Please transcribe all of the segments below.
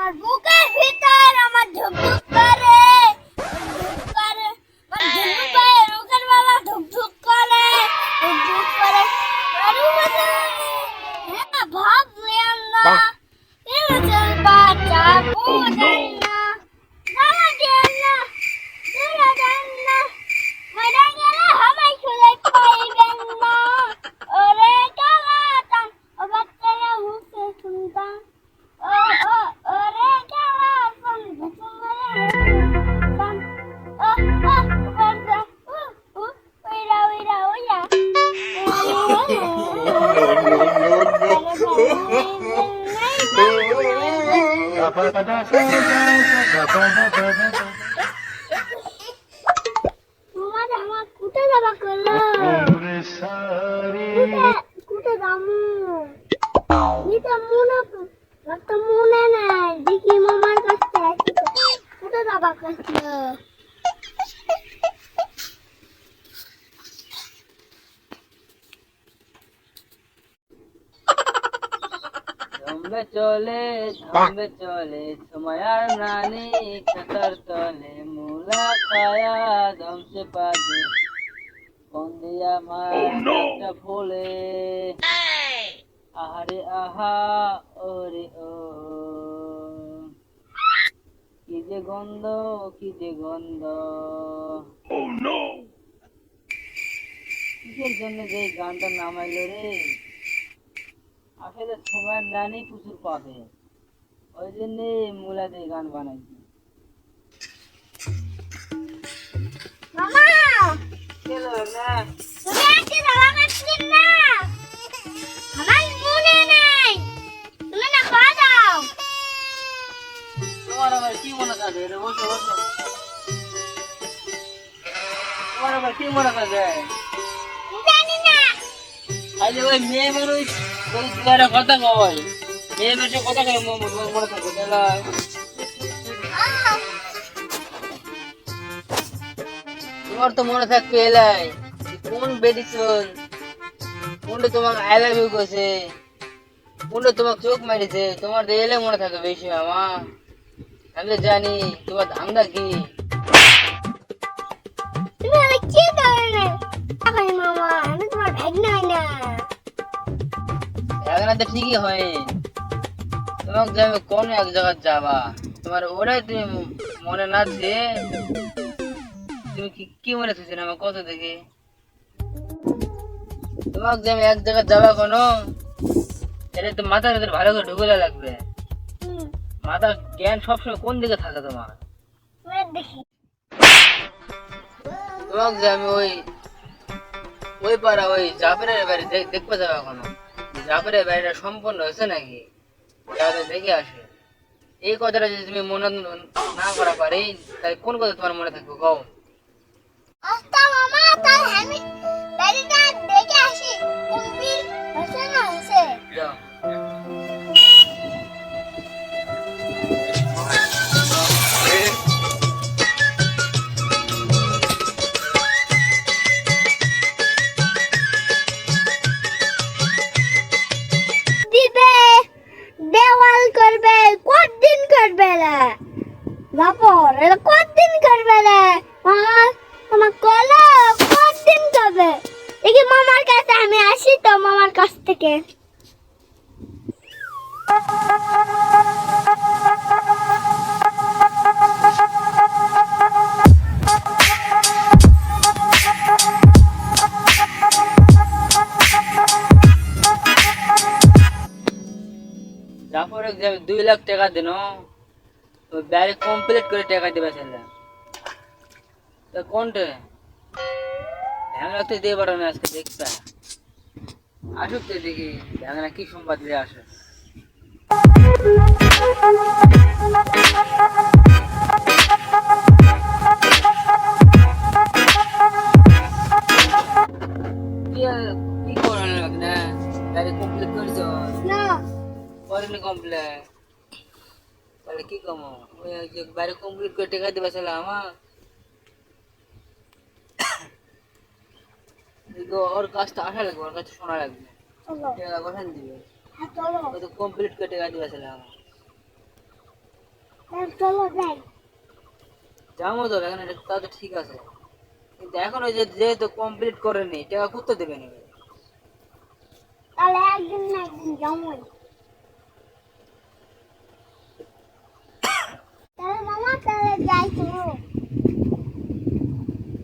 আমার বুকের ভিতর আমার ধুক তোমার আমার কুটে যাবা করল কুটে কুটে যামু এটা মনে একটা মনে নাই দেখি মামার কাছে কুটে যাবা করল চলে জমবে চলে সময়ার নানি খেতার তলে মূলা খায়া জমছে পাবে বন্দিয়া মার ফুলে আহারে আহা ওরে ও। কি যে গন্ধ কি যে গন্ধ। কিসের জন্য যে গানটা নামাইলো রে? আসলে সময়ের নানি প্রচুর পাবে। ওই জন্যে মূলা দিয়ে গান বানাইছি। তোমার আবার কি মনে থাকে রে? বসো বসো। তোমার আবার কি মনে থাকে? আরে ওই মেয়ে মানুষ মনে তোমার তো মনে থাকবে এলাই কোন বেডিসন কোনটা তোমাকে আই লাভ ইউ কইছে কোনটা তোমাকে চোখ মারিছে তোমার তো এলে মনে থাকে বেশি আমা আমি জানি তোমার ধান্দা কি এখন তো ঠিকই হয়। তোমাকে যে আমি কোন এক জায়গায় যাবা? তোমার ওরাই তুমি মনে না যে তুমি কি কি মনে থাকছে না? কত দেখে। তোমাকে যে আমি এক জায়গায় যাবা কোনো? এটা তো মাথার ভিতরে ভালো করে ঢুকলে লাগবে। মাথা জ্ঞান সবসময় কোন দিকে থাকে তোমার? তুমি তোমাকে যে আমি ওই ওই পাড়া, ওই জাফরের বাড়ি দেখ- দেখতে যাব এখনও জাফরের বাড়িটা সম্পূর্ণ হয়েছে নাকি? তাহলে দেখে আসে। এই কথাটা যদি তুমি মনে না করা পারি তাই কোন কথা তোমার মনে থাকবে? কম তাই আমি কাছ থেকে। দুই লাখ টাকা দিন তো কমপ্লিট করে টাকা দিবে ছেলে। তো কোনটা? ধ্যান রাখতে দিয়ে পারো না আজকে, দেখবে। আসুক তো দেখি ধ্যান কি সম্বাদ দিয়ে আসে। কি আর- কি করার না ব্যাগ কমপ্লিট করছ? না। করেনি তাহলে কি কমো? বাইরে কমপ্লিট করে টাকা দিবা ছিল আমার। ওর কাজটা আসা লাগবে ওর কাছে শোনা লাগবে। চলো। দিবে। হ্যাঁ ও তো কমপ্লিট করে টাকা দিবা আমার। যাব তো এখানে তা তো ঠিক আছে। কিন্তু এখন ওই যে যেহেতু কমপ্লিট করেনি টাকা করতে দেবে না তাহলে একদিন না একদিন যাব তাহলে মামা তাহলে যাই চলো।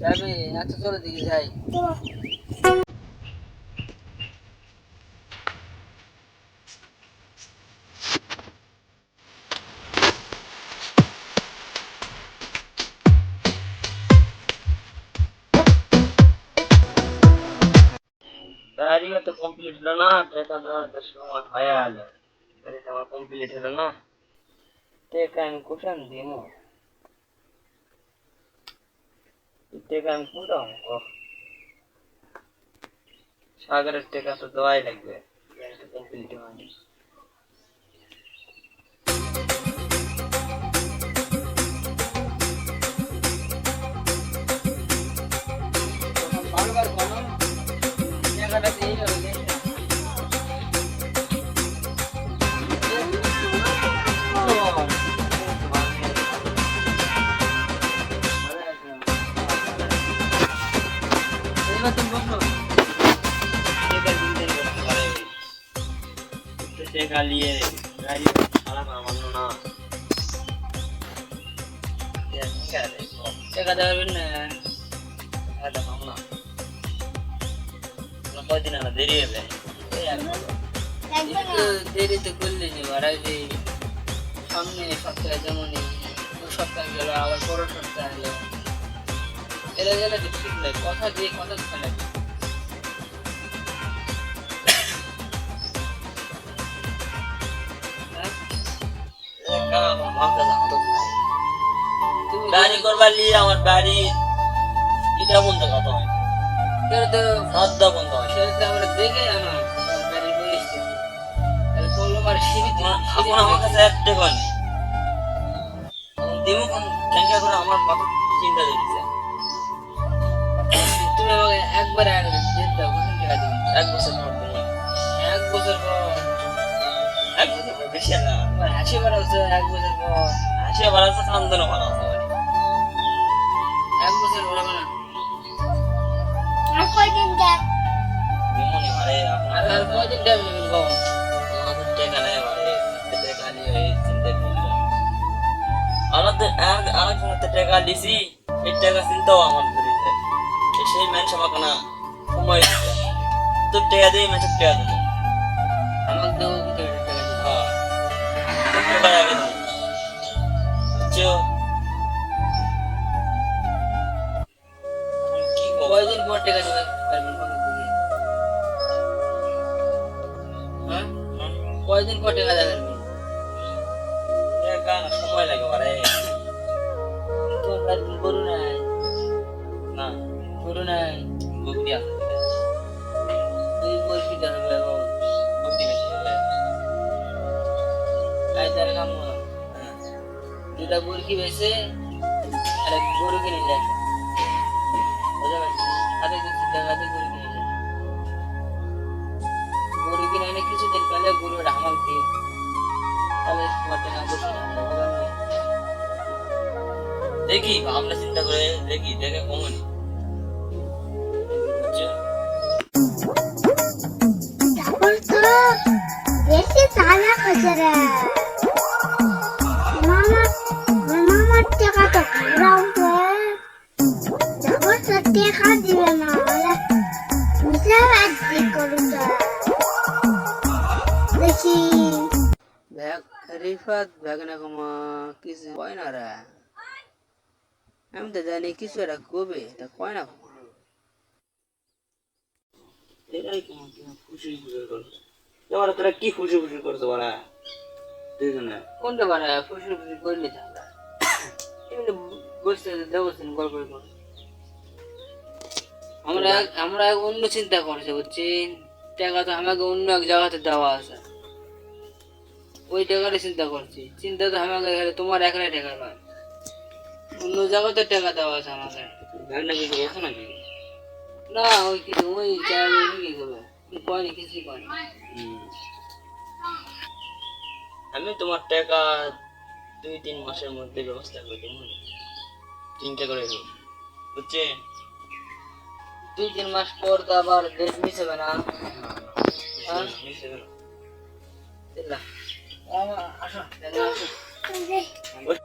যাবে? আচ্ছা চলো দিকে যাই। গাড়িও তো কমপ্লিট হলো না, তো সময় হয়ে গেল। আমার কমপ্লিট হলো না। টেক আমি কোথায় দিব টেক আমি কোথাও সাগরের টেকা তো দেওয়াই লাগবে। কমপ্লিট হয়নি। নিয়ে গাড়ি খারাপ আমার না। দেবেন না? হ্যাঁ মামলা কয়দিন আনা দেরি হবে? একটু দেরিতে করলে নি বাড়াই যে সামনে সপ্তাহে যেমন দু সপ্তাহ গেল আবার পরের সপ্তাহ এলো এরা গেলে তো ঠিক নয় কথা দিয়ে কথা ফেলে গাড়ি করবার লিয়ে আমার বাড়ি এটা বন্ধ কথা হয় সেটা তো সাতটা বন্ধ হয় সেটা তো আমরা দেখে জানো গাড়ি বসছি তাহলে বলল আমার সিঁড়ি এখন আমার কাছে এক টাকা নেই দিমু কোন ট্যাঙ্কা করে আমার মাথা চিন্তা দিচ্ছে তুমি আমাকে একবার টাকা দিবি এক বছর পর এক বছর পর এক বছর পর বেশি না হাসি হচ্ছে এক বছর পর। আছে কান্দনও ভালো আছে এক বছর পর না? আর কয়দিন আপনার আর আমাদের টাকা নেই ভাই টাকা নিয়ে চিন্তা করছে আমাদের আরেকজনের টাকা দিছি এই টাকা চিন্তাও আমার ধরেছে সেই মানুষ আমাকে না সময় তোর টাকা দিয়ে মানুষের টাকা দেবো আমাকে দেবো কি কয়দিন পর টেকা যাবে কয়দিন পর টাকা দেবেন? কাম করো। হ্যাঁ। দুটা বেছে আর এক গরু কিনে যায় বুঝতে পারছি হাতে টাকাতে গরু কিনে গরু কিনে এনে কিছুদিন পেলে গরুটা আমাকে দিও তাহলে দেখি, আমরা চিন্তা করে দেখি, দেখে কমনি। তারপর তো বেশি তাজা খাচ্ছে রে। মামা, মামার টাকা তো ঘুরাও তারপর তো টাকা দিবে না হলে বুঝে আসবি দেখি। রিফাত ব্যাগ কমা আমি তো জানি কিছু একটা কবে তা কয় খুশি এবার তোরা কি খুশি খুশি করছ দুজনে কোনটা বানা ফুসুর ফুসুর করলি আমরা। এমনি বসতে দেবছেন গল্প করে আমরা আমরা অন্য চিন্তা করছি বুঝছেন? টাকা তো আমাকে অন্য এক জায়গাতে দেওয়া আছে। ওই টাকাটা চিন্তা করছি। চিন্তা তো আমাকে এখানে তোমার এখানে টাকা নয় অন্য জায়গাতে টাকা দেওয়া আছে আমাকে। না ওই কিছু ওই জায়গায় কি করবে? কয়নি কিছুই কয়নি আমি তোমার টাকা দুই তিন মাসের মধ্যে ব্যবস্থা করে দেবো চিন্তা করে দেবো বুঝছে? দুই তিন মাস পর তো আবার ডেট মিস হবে না। হ্যাঁ? দিল্লা। আসো, আসো। ওই